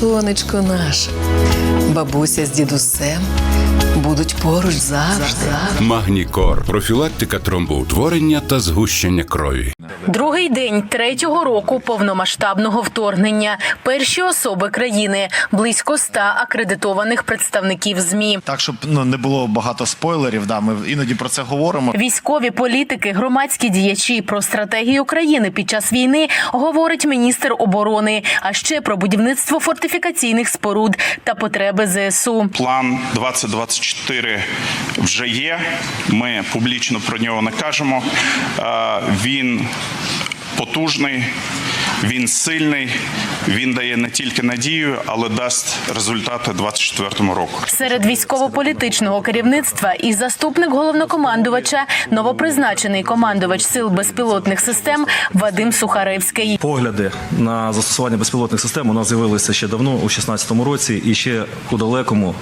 сонечко наше. Бабуся з дідусем будуть поруч завжди. Магнікор профілактика тромбоутворення та згущення крові. Другий день третього року повномасштабного вторгнення. Перші особи країни близько ста акредитованих представників змі. Так, щоб ну не було багато спойлерів, да, ми іноді про це говоримо. Військові політики, громадські діячі про стратегію країни під час війни говорить міністр оборони. А ще про будівництво фортифікаційних споруд та потреби ЗСУ. План 2024 вже є. Ми публічно про нього не кажемо. Е, Він потужний, він сильний. Він дає не тільки надію, але дасть результати 2024 року. Серед військово-політичного керівництва і заступник головнокомандувача, новопризначений командувач сил безпілотних систем Вадим Сухаревський. Погляди на застосування безпілотних систем у нас з'явилися ще давно, у 2016 році, і ще у далекому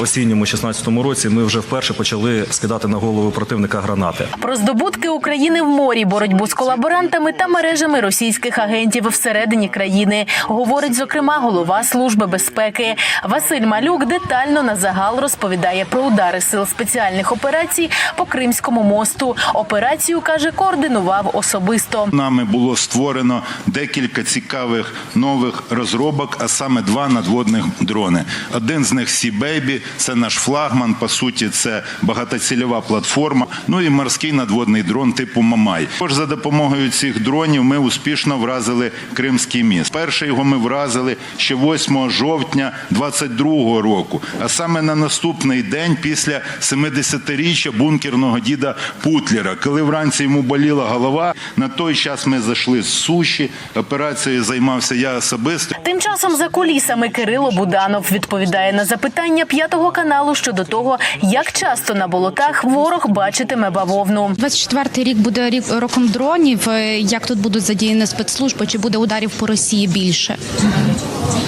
осінньому 2016 році ми вже вперше почали скидати на голову противника гранати. Про здобутки України в морі, боротьбу з колаборантами та мережами російських агентів всередині країни говорить зокрема голова служби безпеки Василь Малюк. Детально на загал розповідає про удари сил спеціальних операцій по Кримському мосту. Операцію каже, координував особисто. Нами було створено декілька цікавих нових розробок, а саме два надводних дрони. Один з них Sea Baby, це наш флагман. По суті, це багатоцільова платформа. Ну і морський надводний дрон типу Мамай. Тож за допомогою цих дронів ми успішно вразили Кримський міст. Перший його ми вразили ще 8 жовтня 22 року. А саме на наступний день після 70-річчя бункерного діда Путлера, коли вранці йому боліла голова. На той час ми зайшли з суші. Операцією займався я особисто. Тим часом за кулісами Кирило Буданов відповідає на запитання п'ятого каналу щодо того, як часто на болотах ворог бачитиме бавовну. 24-й рік буде рік роком дронів. Е, Як тут будуть задіяні спецслужби? Чи буде ударів по Росії більше?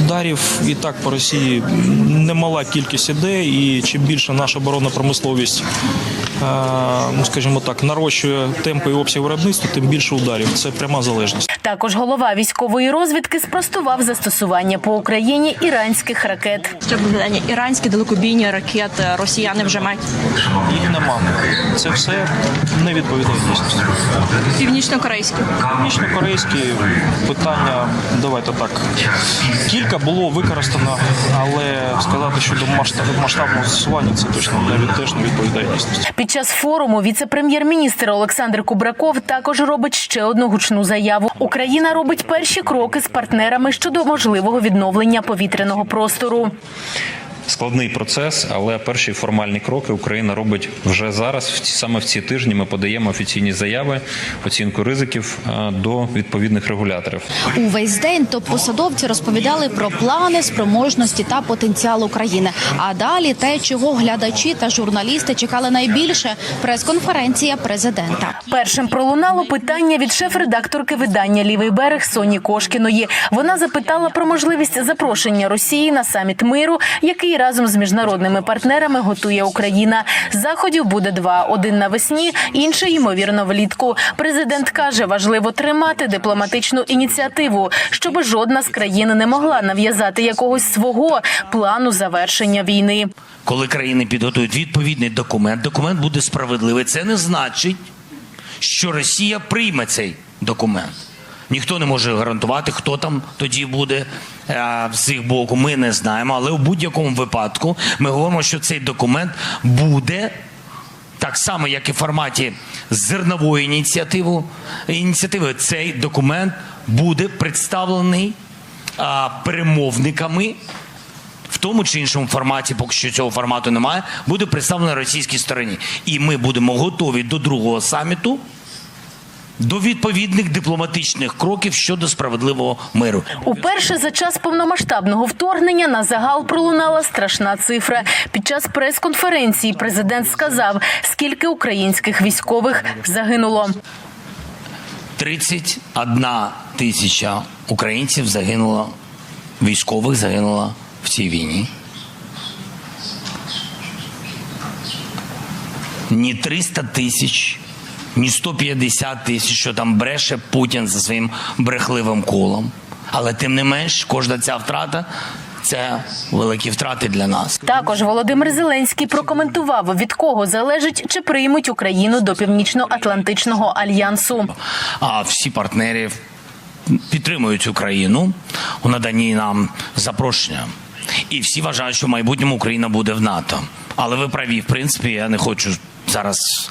Ударів і так по Росії немала кількість іде, і чим більше наша оборонна промисловість, е, ну скажімо так, нарощує темпи і обсяг виробництва, тим більше ударів. Це пряма залежність. Також голова військової розвідки спростував застосування по Україні іранських ракет. Ще питання іранські далекобійні ракети росіяни вже мають Їх нема. Це все не відповідає дійсності. північно-корейські. Північно-корейські питання, давайте так. Кілька було використано, але сказати, що до масштаб- масштабного застосування це точно не теж не відповідає дійсності. Під час форуму віце-прем'єр-міністр Олександр Кубраков також робить ще одну гучну заяву. Україна робить перші кроки з партнерами щодо можливого відновлення повітряного простору. Складний процес, але перші формальні кроки Україна робить вже зараз. В саме в ці тижні ми подаємо офіційні заяви, оцінку ризиків е, до відповідних регуляторів. Увесь день топ-посадовці розповідали про плани, спроможності та потенціал України. А далі те, чого глядачі та журналісти чекали найбільше прес-конференція президента. Першим пролунало питання від шеф-редакторки видання Лівий берег Соні Кошкіної. Вона запитала про можливість запрошення Росії на саміт миру, який разом з міжнародними партнерами готує Україна. Заходів буде два: один навесні, інший ймовірно влітку. Президент каже, важливо тримати дипломатичну ініціативу, щоб жодна з країн не могла нав'язати якогось свого плану завершення війни. Коли країни підготують відповідний документ, документ буде справедливий. Це не значить, що Росія прийме цей документ. Ніхто не може гарантувати, хто там тоді буде е, з їх боку. Ми не знаємо. Але у будь-якому випадку ми говоримо, що цей документ буде так само, як і в форматі зернової ініціативи. Ініціативи цей документ буде представлений а, перемовниками в тому чи іншому форматі, поки що цього формату немає, буде представлено російській стороні. І ми будемо готові до другого саміту. До відповідних дипломатичних кроків щодо справедливого миру. Уперше за час повномасштабного вторгнення на загал пролунала страшна цифра. Під час прес-конференції президент сказав, скільки українських військових загинуло. 31 тисяча українців загинуло, військових загинуло в цій війні. Ні 300 тисяч, ні 150 тисяч, що там бреше Путін за своїм брехливим колом. Але тим не менш, кожна ця втрата це великі втрати для нас. Також Володимир Зеленський прокоментував, від кого залежить, чи приймуть Україну до Північно-Атлантичного альянсу. А всі партнери підтримують Україну у наданні нам запрошення. І всі вважають, що в майбутньому Україна буде в НАТО. Але ви праві, в принципі, я не хочу зараз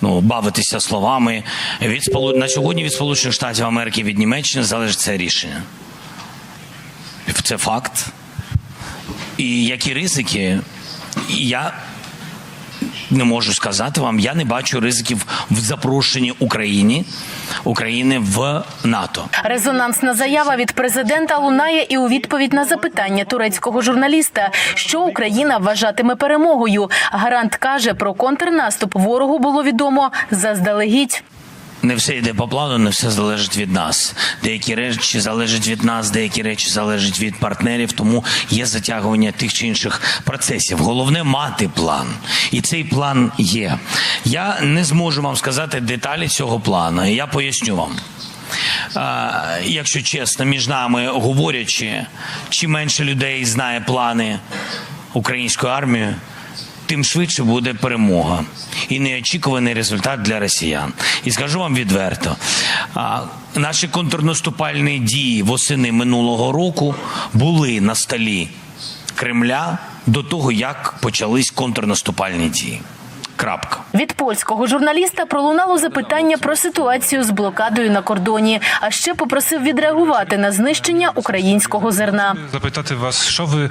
ну, бавитися словами. Від на сьогодні від Сполучених Штатів Америки від Німеччини залежить це рішення. Це факт. І які ризики, я не можу сказати вам, я не бачу ризиків в запрошенні Україні, України в НАТО. Резонансна заява від президента лунає і у відповідь на запитання турецького журналіста, що Україна вважатиме перемогою. Гарант каже, про контрнаступ ворогу було відомо заздалегідь. Не все йде по плану, не все залежить від нас. Деякі речі залежать від нас, деякі речі залежать від партнерів, тому є затягування тих чи інших процесів. Головне мати план, і цей план є. Я не зможу вам сказати деталі цього плану. Я поясню вам. Якщо чесно, між нами говорячи, чим менше людей знає плани української армії, тим швидше буде перемога і неочікуваний результат для росіян. І скажу вам відверто, наші контрнаступальні дії восени минулого року були на столі Кремля до того, як почались контрнаступальні дії. Крапка. Від польського журналіста пролунало запитання про ситуацію з блокадою на кордоні, а ще попросив відреагувати на знищення українського зерна. Zapytати вас, що ви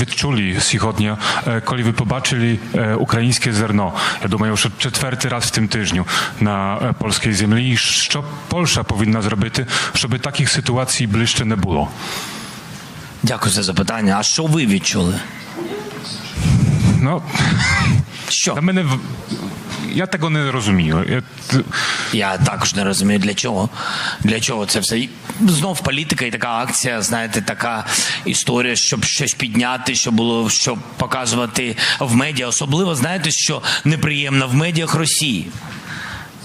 відчули сьогодні, коли ви побачили українське зерно? Я думаю, що четвертий раз в цим тижню на польській землі. І що Польща повинна зробити, щоб таких ситуацій ближче не було? Дякую за запитання. А що ви відчули? Ну, що? Для мене я того не розумію. Я, Я також не розумію, для чого. Для чого це все? Знов політика і така акція, знаєте, така історія, щоб щось підняти, щоб було щоб показувати в медіа. Особливо знаєте, що неприємно в медіях Росії.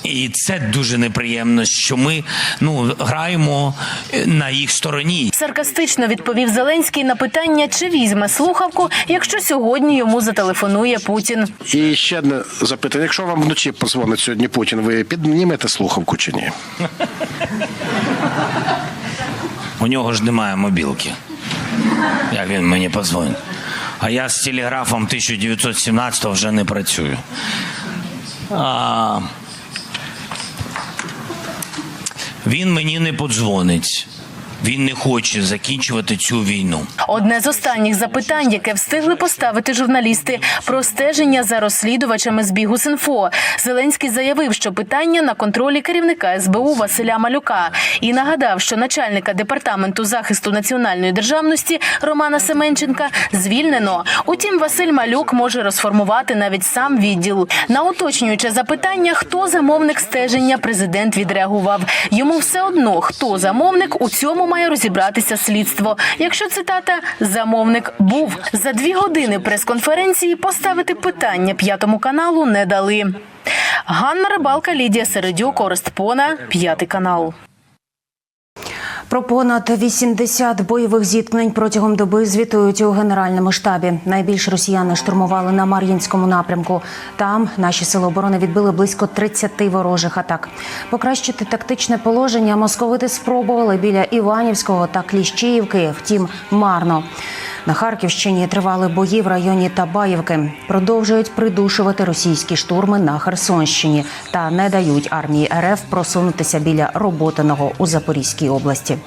І це дуже неприємно, що ми ну граємо е, на їх стороні. Саркастично відповів Зеленський на питання, чи візьме слухавку, якщо сьогодні йому зателефонує Путін. І ще одне запитання: якщо вам вночі позвонить сьогодні Путін, ви піднімете слухавку чи ні? У нього ж немає мобілки. Як він мені позвонить? А я з телеграфом 1917 вже не працюю. А... Він мені не подзвонить. Він не хоче закінчувати цю війну. Одне з останніх запитань, яке встигли поставити журналісти про стеження за розслідувачами збігу Синфо. Зеленський заявив, що питання на контролі керівника СБУ Василя Малюка і нагадав, що начальника департаменту захисту національної державності Романа Семенченка звільнено. Утім, Василь Малюк може розформувати навіть сам відділ. На уточнююче запитання, хто замовник стеження, президент відреагував. Йому все одно, хто замовник у цьому має розібратися слідство. Якщо цитата замовник був за дві години прес-конференції, поставити питання п'ятому каналу не дали. Ганна Рибалка, Лідія Середюк, Орест Пона, п'ятий канал. Про понад 80 бойових зіткнень протягом доби звітують у генеральному штабі. Найбільш росіяни штурмували на Мар'їнському напрямку. Там наші сили оборони відбили близько 30 ворожих атак. Покращити тактичне положення московити спробували біля Іванівського та Кліщіївки. Втім, марно. На Харківщині тривали бої в районі Табаївки. Продовжують придушувати російські штурми на Херсонщині та не дають армії РФ просунутися біля роботиного у Запорізькій області.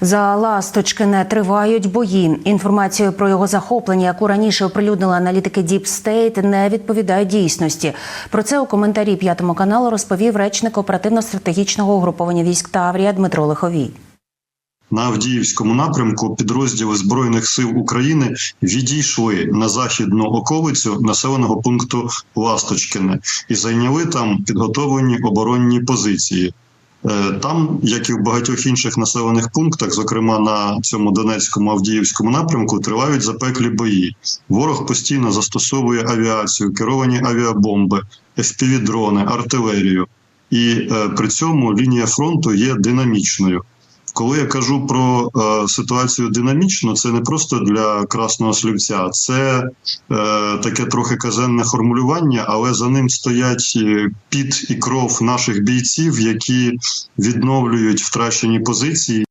За Ласточкине тривають бої. Інформацію про його захоплення, яку раніше оприлюднили аналітики Deep State, не відповідає дійсності. Про це у коментарі п'ятому каналу розповів речник оперативно-стратегічного угруповання військ Таврія Дмитро Лиховій. На Авдіївському напрямку підрозділи Збройних сил України відійшли на західну околицю населеного пункту Ласточкине і зайняли там підготовлені оборонні позиції. Е, Там, як і в багатьох інших населених пунктах, зокрема на цьому Донецькому Авдіївському напрямку, тривають запеклі бої. Ворог постійно застосовує авіацію, керовані авіабомби, FPV-дрони, артилерію. І е, при цьому лінія фронту є динамічною. Коли я кажу про е, ситуацію динамічно, це не просто для красного слівця, це е, таке трохи казенне формулювання, але за ним стоять під і кров наших бійців, які відновлюють втрачені позиції.